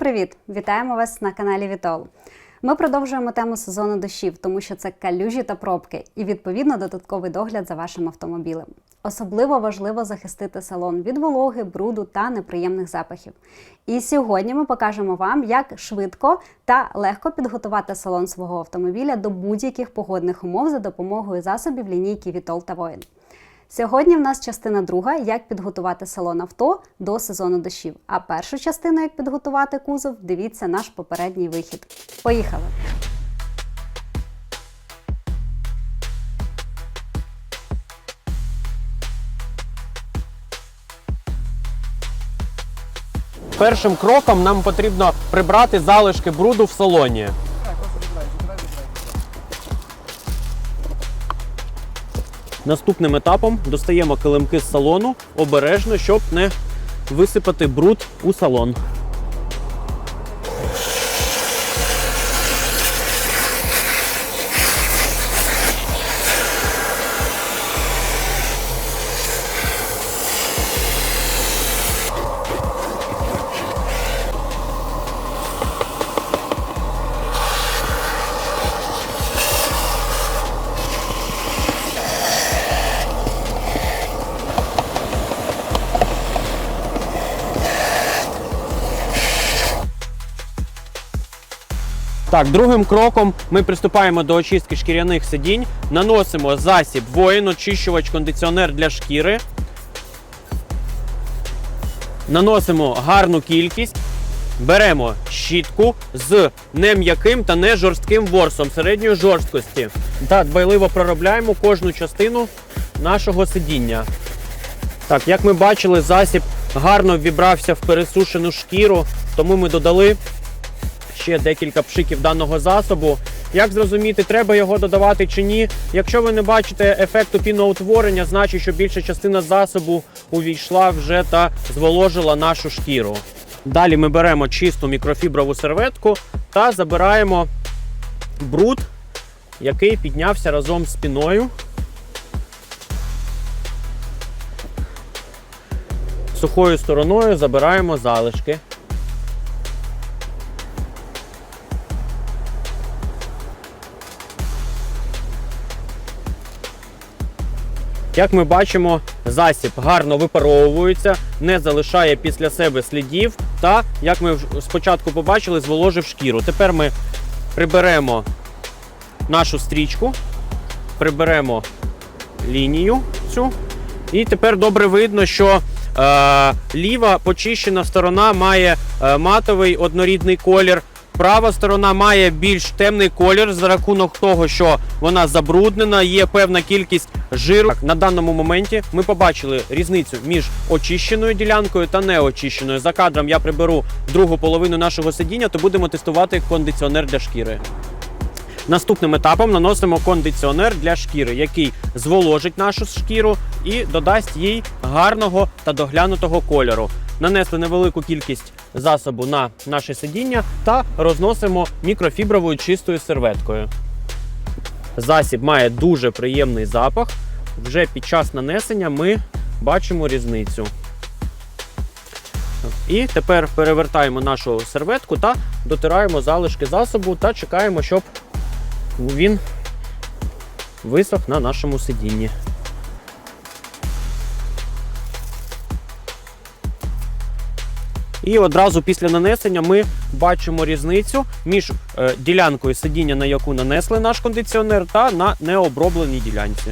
привіт! Вітаємо вас на каналі Вітол. Ми продовжуємо тему сезону дощів, тому що це калюжі та пробки, і відповідно додатковий догляд за вашим автомобілем. Особливо важливо захистити салон від вологи, бруду та неприємних запахів. І сьогодні ми покажемо вам, як швидко та легко підготувати салон свого автомобіля до будь-яких погодних умов за допомогою засобів лінійки Вітол та Воїн. Сьогодні в нас частина друга, як підготувати салон авто до сезону дощів. А першу частину, як підготувати кузов, дивіться наш попередній вихід. Поїхали! Першим кроком нам потрібно прибрати залишки бруду в салоні. Наступним етапом достаємо килимки з салону обережно, щоб не висипати бруд у салон. Так, другим кроком ми приступаємо до очистки шкіряних сидінь, наносимо засіб воїн, очищувач, кондиціонер для шкіри. Наносимо гарну кількість. Беремо щітку з не м'яким та не жорстким ворсом середньої жорсткості. Та дбайливо проробляємо кожну частину нашого сидіння. Так, як ми бачили, засіб гарно вібрався в пересушену шкіру, тому ми додали ще декілька пшиків даного засобу. Як зрозуміти, треба його додавати чи ні? Якщо ви не бачите ефекту піноутворення, значить, що більша частина засобу увійшла вже та зволожила нашу шкіру. Далі ми беремо чисту мікрофіброву серветку та забираємо бруд, який піднявся разом з піною. Сухою стороною забираємо залишки. Як ми бачимо, засіб гарно випаровується, не залишає після себе слідів та, як ми спочатку побачили, зволожив шкіру. Тепер ми приберемо нашу стрічку, приберемо лінію цю. І тепер добре видно, що е, ліва почищена сторона має е, матовий однорідний колір. Права сторона має більш темний колір за рахунок того, що вона забруднена, є певна кількість жиру. На даному моменті ми побачили різницю між очищеною ділянкою та неочищеною. За кадром я приберу другу половину нашого сидіння, то будемо тестувати кондиціонер для шкіри. Наступним етапом наносимо кондиціонер для шкіри, який зволожить нашу шкіру і додасть їй гарного та доглянутого кольору. Нанесли невелику кількість засобу на наше сидіння та розносимо мікрофібровою чистою серветкою. Засіб має дуже приємний запах. Вже під час нанесення ми бачимо різницю. І тепер перевертаємо нашу серветку та дотираємо залишки засобу та чекаємо, щоб він висох на нашому сидінні. І одразу після нанесення ми бачимо різницю між е, ділянкою сидіння, на яку нанесли наш кондиціонер, та на необробленій ділянці.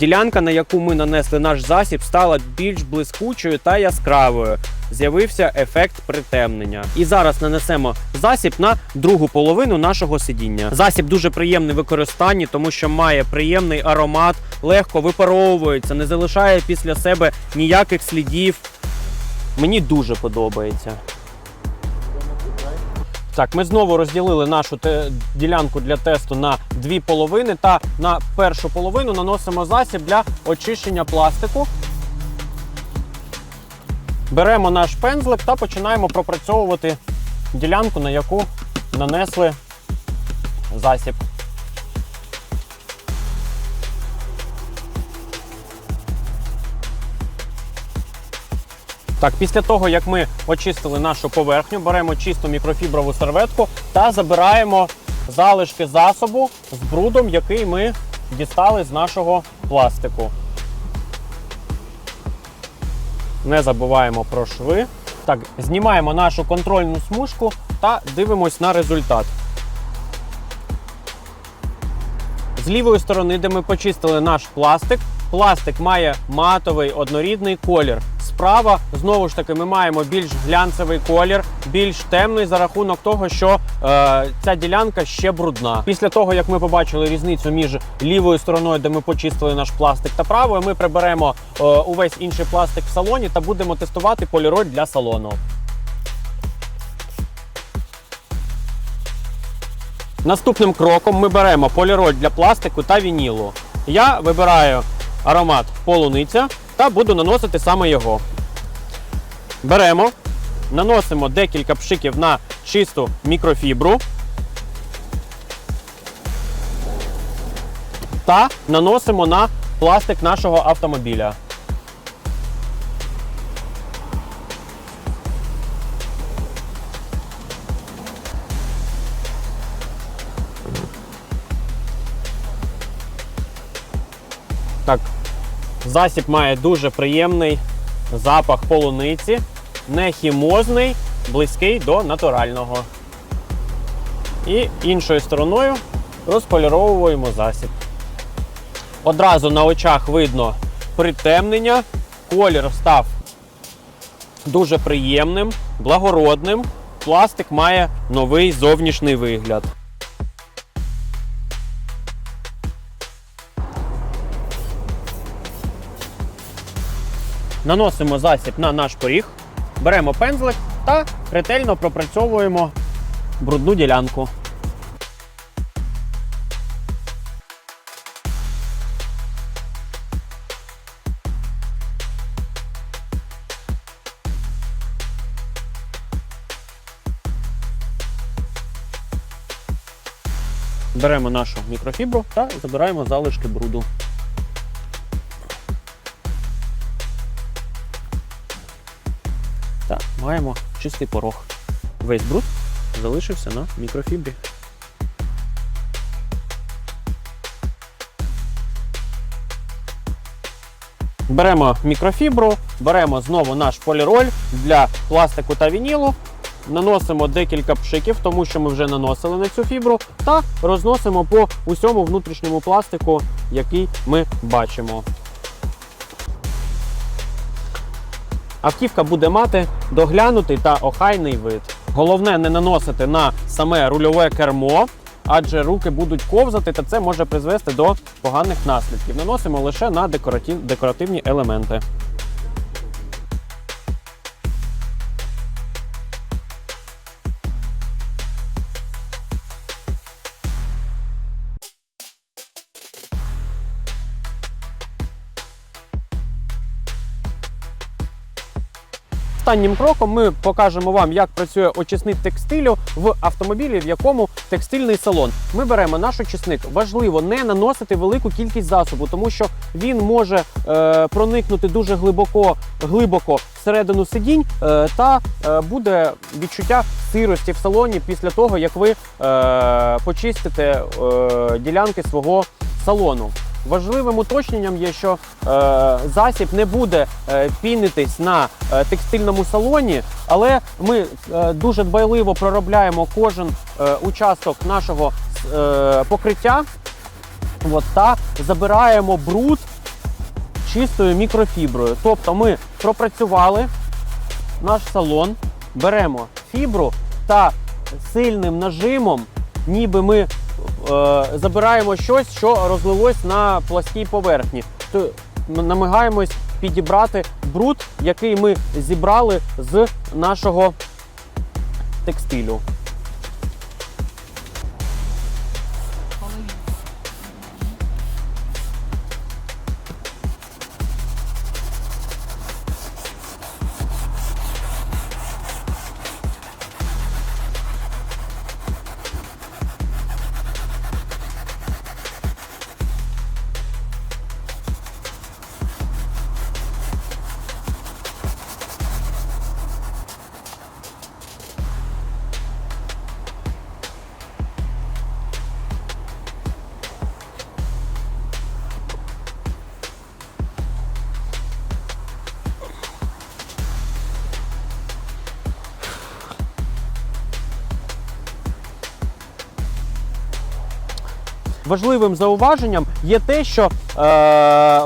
Ділянка, на яку ми нанесли наш засіб, стала більш блискучою та яскравою. З'явився ефект притемнення. І зараз нанесемо засіб на другу половину нашого сидіння. Засіб дуже приємний в використанні, тому що має приємний аромат, легко випаровується, не залишає після себе ніяких слідів. Мені дуже подобається. Так, ми знову розділили нашу ділянку для тесту на дві половини та на першу половину наносимо засіб для очищення пластику. Беремо наш пензлик та починаємо пропрацьовувати ділянку, на яку нанесли засіб. Так, після того, як ми очистили нашу поверхню, беремо чисту мікрофіброву серветку та забираємо залишки засобу з брудом, який ми дістали з нашого пластику. Не забуваємо про шви. Так, знімаємо нашу контрольну смужку та дивимось на результат. З лівої сторони, де ми почистили наш пластик, пластик має матовий однорідний колір. Справа, знову ж таки, ми маємо більш глянцевий колір, більш темний за рахунок того, що е, ця ділянка ще брудна. Після того, як ми побачили різницю між лівою стороною, де ми почистили наш пластик, та правою, ми приберемо е, увесь інший пластик в салоні та будемо тестувати поліроль для салону. Наступним кроком ми беремо поліроль для пластику та вінілу. Я вибираю аромат полуниця та буду наносити саме його. Беремо, наносимо декілька пшиків на чисту мікрофібру та наносимо на пластик нашого автомобіля. Так, засіб має дуже приємний запах полуниці, не хімозний, близький до натурального. І іншою стороною розполіровуємо засіб. Одразу на очах видно притемнення, колір став дуже приємним, благородним. Пластик має новий зовнішній вигляд. Наносимо засіб на наш поріг, беремо пензлик та ретельно пропрацьовуємо брудну ділянку. Беремо нашу мікрофібру та забираємо залишки бруду. Маємо чистий порог. Весь бруд залишився на мікрофібрі. Беремо мікрофібру, беремо знову наш поліроль для пластику та вінілу, наносимо декілька пшиків, тому що ми вже наносили на цю фібру, та розносимо по усьому внутрішньому пластику, який ми бачимо. Автівка буде мати доглянутий та охайний вид. Головне не наносити на саме рульове кермо, адже руки будуть ковзати, та це може призвести до поганих наслідків. Наносимо лише на декоратив- декоративні елементи. Останнім кроком ми покажемо вам, як працює очисник текстилю в автомобілі, в якому текстильний салон. Ми беремо наш очисник. Важливо не наносити велику кількість засобу, тому що він може е, проникнути дуже глибоко, глибоко всередину сидінь, е, та е, буде відчуття сирості в салоні після того, як ви е, почистите е, ділянки свого салону. Важливим уточненням є, що е, засіб не буде е, пінитись на е, текстильному салоні, але ми е, дуже дбайливо проробляємо кожен е, участок нашого е, покриття от, та забираємо бруд чистою мікрофіброю. Тобто ми пропрацювали наш салон, беремо фібру та сильним нажимом, ніби ми забираємо щось, що розлилось на пласкій поверхні. Намагаємось підібрати бруд, який ми зібрали з нашого текстилю. Важливим зауваженням є те, що е,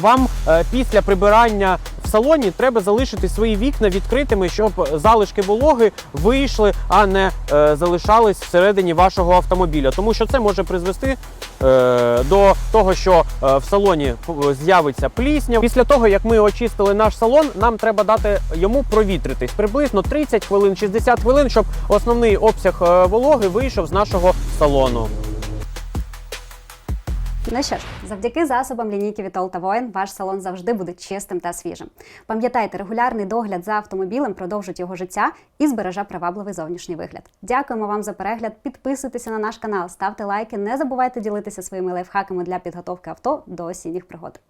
вам е, після прибирання в салоні треба залишити свої вікна відкритими, щоб залишки вологи вийшли, а не е, залишались всередині вашого автомобіля. Тому що це може призвести е, до того, що е, в салоні з'явиться плісня. Після того, як ми очистили наш салон, нам треба дати йому провітритись приблизно 30 хвилин, 60 хвилин, щоб основний обсяг е, вологи вийшов з нашого салону. Ну що ж, завдяки засобам лінійки Вітол та Воїн ваш салон завжди буде чистим та свіжим. Пам'ятайте, регулярний догляд за автомобілем продовжить його життя і збереже привабливий зовнішній вигляд. Дякуємо вам за перегляд. Підписуйтеся на наш канал, ставте лайки, не забувайте ділитися своїми лайфхаками для підготовки авто до осінніх пригод.